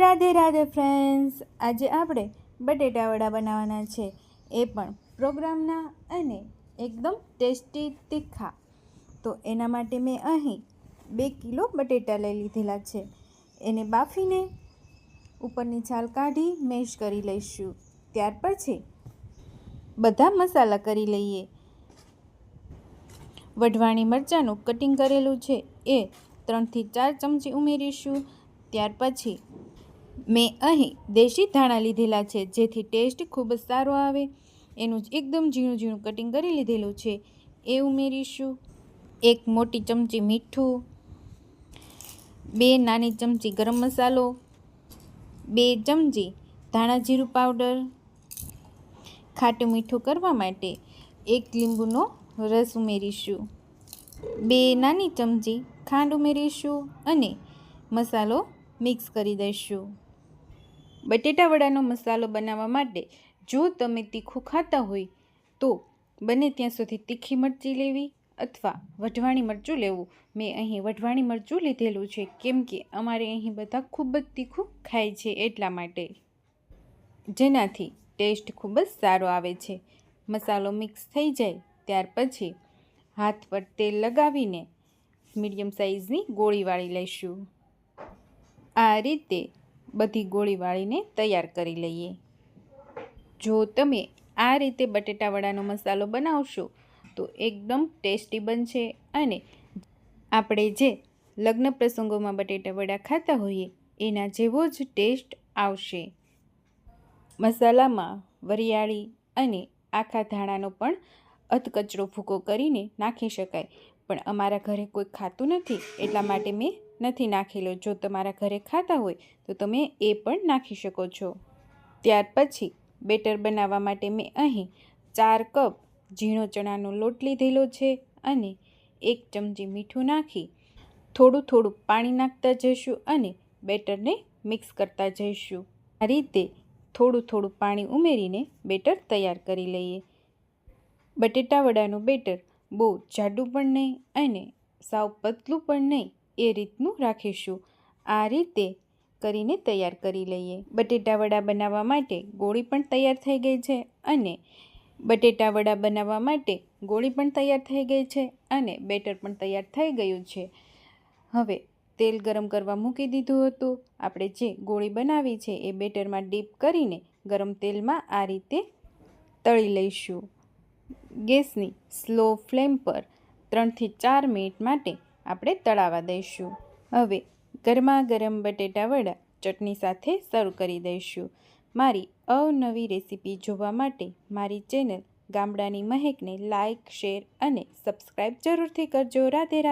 Radhe Radhe friends આજે આપણે બટેટા વડા બનાવવાના છે. એ પણ પ્રોગ્રામના અને એકદમ ટેસ્ટી તીખા. તો એના માટે મેં અહીં બે કિલો બટેટા લઈ લીધેલા છે. એને બાફીને ઉપરની છાલ કાઢી મેશ કરી લઈશું. ત્યાર પછી બધા મસાલા કરી લઈએ. વઢવાણી મરચાંનું કટિંગ કરેલું છે એ ત્રણથી ચાર ચમચી ઉમેરીશું. ત્યાર પછી મેં અહીં દેશી ધાણા લીધેલા છે, જેથી ટેસ્ટ ખૂબ જ સારો આવે. એનું જ એકદમ ઝીણું ઝીણું કટિંગ કરી લીધેલું છે. એ ઉમેરીશું. એક મોટી ચમચી મીઠું, બે નાની ચમચી ગરમ મસાલો, બે ચમચી ધાણા જીરું પાવડર, ખાટું મીઠું કરવા માટે એક લીંબુનો રસ ઉમેરીશું. બે નાની ચમચી ખાંડ ઉમેરીશું અને મસાલો મિક્સ કરી દઈશું. બટેટા વડાનો મસાલો બનાવવા માટે જો તમે તીખું ખાતા હોય તો બને ત્યાં સુધી તીખી મરચી લેવી અથવા વઢવાણી મરચું લેવું. મેં અહીં વઢવાણી મરચું લીધેલું છે. કેમ કે અમારે અહીં બધા ખૂબ જ તીખું ખાય છે એટલા માટે. જેનાથી ટેસ્ટ ખૂબ જ સારો આવે છે. મસાલો મિક્સ થઈ જાય ત્યાર પછી હાથ પર તેલ લગાવીને મીડિયમ સાઇઝની ગોળી વાળી લઈશું. આ રીતે બધી ગોળી વાળીને તૈયાર કરી લઈએ. જો તમે આ રીતે બટેટાવડાનો મસાલો બનાવશો, તો એકદમ ટેસ્ટી બનશે અને આપણે જે લગ્ન પ્રસંગોમાં બટેટાવડા ખાતા હોઈએ, એના જેવો જ ટેસ્ટ આવશે. મસાલામાં વરિયાળી અને આખા ધાણાનો પણ અધકચરો ભૂકો કરીને નાખી શકાય, પણ અમારા ઘરે કોઈ ખાતું નથી, એટલા માટે મેં નથી નાખેલો. જો તમારા ઘરે ખાતા હોય, તો તમે એ પણ નાખી શકો છો. ત્યાર પછી, બેટર બનાવવા માટે મેં અહીં ચાર કપ ઝીણો ચણાનો લોટ લીધેલો છે અને એક ચમચી મીઠું નાખી, થોડું થોડું પાણી નાખતા જઈશું અને બેટરને મિક્સ કરતા જઈશું. આ રીતે થોડું થોડું પાણી ઉમેરીને બેટર તૈયાર કરી લઈએ. બટેટાવડાનું બેટર બહુ જાડું પણ નહીં અને સાવ પતલું પણ નહીં. એ રીતનું રાખીશું. આ રીતે કરીને તૈયાર કરી લઈએ. બટેટા વડા બનાવવા માટે ગોળી પણ તૈયાર થઈ ગઈ છે અને બટેટા વડા બનાવવા માટે ગોળી પણ તૈયાર થઈ ગઈ છે અને બેટર પણ તૈયાર થઈ ગયું છે. હવે તેલ ગરમ કરવા મૂકી દીધું હતું. આપણે જે ગોળી બનાવી છે એ બેટરમાં ડીપ કરીને ગરમ તેલમાં આ રીતે તળી લઈશું. ગેસની સ્લો ફ્લેમ પર ત્રણથી ચાર મિનિટ માટે આપણે તળાવા દઈશું. હવે ગરમા ગરમ બટેટા વડા ચટણી સાથે સર્વ કરી દઈશું. મારી અવનવી રેસીપી જોવા માટે મારી ચેનલ ગામડાની મહેકને લાઇક શેર અને સબસ્ક્રાઈબ જરૂરથી કરજો. રાધે રાધે.